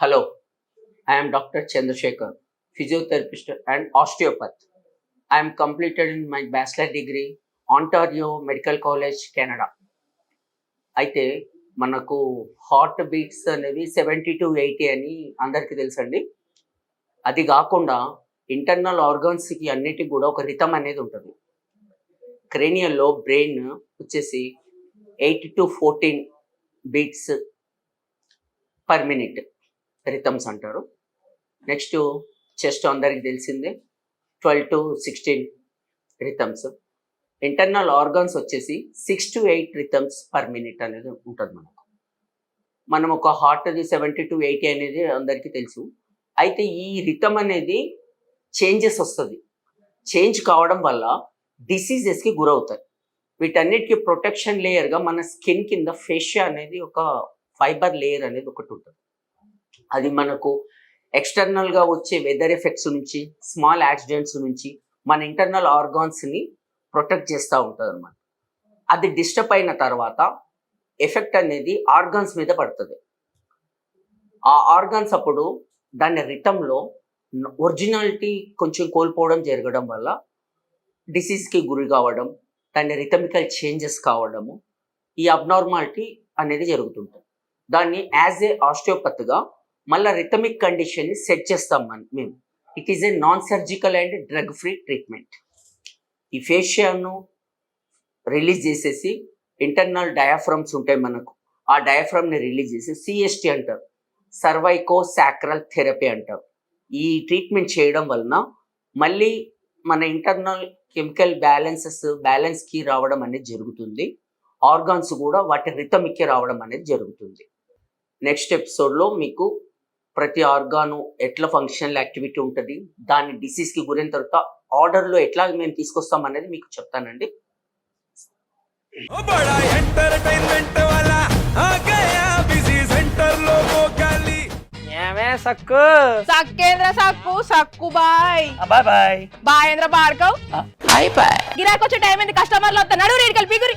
Hello I'm doctor Chandrashekar physiotherapist and osteopath I'm completed in my bachelor degree Ontario medical college Canada అయితే మనకు heart beats అనేవి seventy to eighty అని అందరికీ తెలుసండి అది కాకుండా ఇంటర్నల్ ఆర్గాన్స్కి అన్నిటికి కూడా ఒక రితం అనేది ఉంటుంది క్రేనియల్లో బ్రెయిన్ వచ్చేసి eight to fourteen beats per minute rhythms అంటారు. నెక్స్ట్ చెస్ట్ అందరికి తెలిసిందే. Twelve to sixteen rhythms. Internal organs వచ్చేసి six to eight rhythms per minute అనేది ఉంటుంది మనకు. మనం ఒక హార్ట్ది సెవెంటీ టు ఎయిటీ అనేది అందరికీ తెలుసు. అయితే ఈ రిథమ్ అనేది చేంజెస్ వస్తుంది. చేంజ్ కావడం వల్ల డిసీజెస్కి గురవుతాయి. వీటన్నిటికీ ప్రొటెక్షన్ లేయర్గా మన స్కిన్ కింద ఫేషియా అనేది ఒక ఫైబర్ లేయర్ అనేది ఒకటి ఉంటుంది. అది మనకు ఎక్స్టర్నల్గా వచ్చే వెదర్ ఎఫెక్ట్స్ నుంచి స్మాల్ యాక్సిడెంట్స్ నుంచి మన ఇంటర్నల్ ఆర్గాన్స్ని ప్రొటెక్ట్ చేస్తూ ఉంటుంది అనమాట అది డిస్టర్బ్ అయిన తర్వాత ఎఫెక్ట్ అనేది ఆర్గాన్స్ మీద పడుతుంది. ఆ ఆర్గాన్స్ అప్పుడు దాని రిటంలో ఒరిజినాలిటీ కొంచెం కోల్పోవడం జరగడం వల్ల డిసీజ్కి గురి కావడం దాని రిథమికల్ చేంజెస్ కావడము ఈ అబ్నార్మాలిటీ అనేది జరుగుతుంటుంది. దాన్ని యాజ్ ఏ ఆస్టియోపత్గా మళ్ళీ రిథమిక్ కండిషన్ని సెట్ చేస్తాం మనం మేము. It is a non surgical and drug free treatment ఈ ఫేషియాను రిలీజ్ చేసేసి ఇంటర్నల్ డయాఫ్రమ్స్ ఉంటాయి మనకు. ఆ డయాఫ్రమ్ని రిలీజ్ చేసి సిఎస్టి అంటారు. సర్వైకో సాక్రల్ థెరపీ అంటారు. ఈ ట్రీట్మెంట్ చేయడం వలన మళ్ళీ మన ఇంటర్నల్ కెమికల్ బ్యాలెన్సెస్ బ్యాలెన్స్కి రావడం అనేది జరుగుతుంది. ఆర్గాన్స్ కూడా వాటి రితమిక్కి రావడం అనేది జరుగుతుంది. నెక్స్ట్ ఎపిసోడ్లో మీకు ప్రతి ఆర్గాను ఎట్లా ఫంక్షనల్ యాక్టివిటీ ఉంటుంది దాని డిసీజ్కి గురైన తర్వాత ఆర్డర్లో ఎట్లా మేము తీసుకొస్తాం అనేది మీకు చెప్తానండి. Sakku? Sakkendra Sakku Sakku bye. Bye bye. Bye bye. గిరాకొచ్చే time ఏంది? కస్టమర్లు వస్తా నడు రేడికల్ పిగురి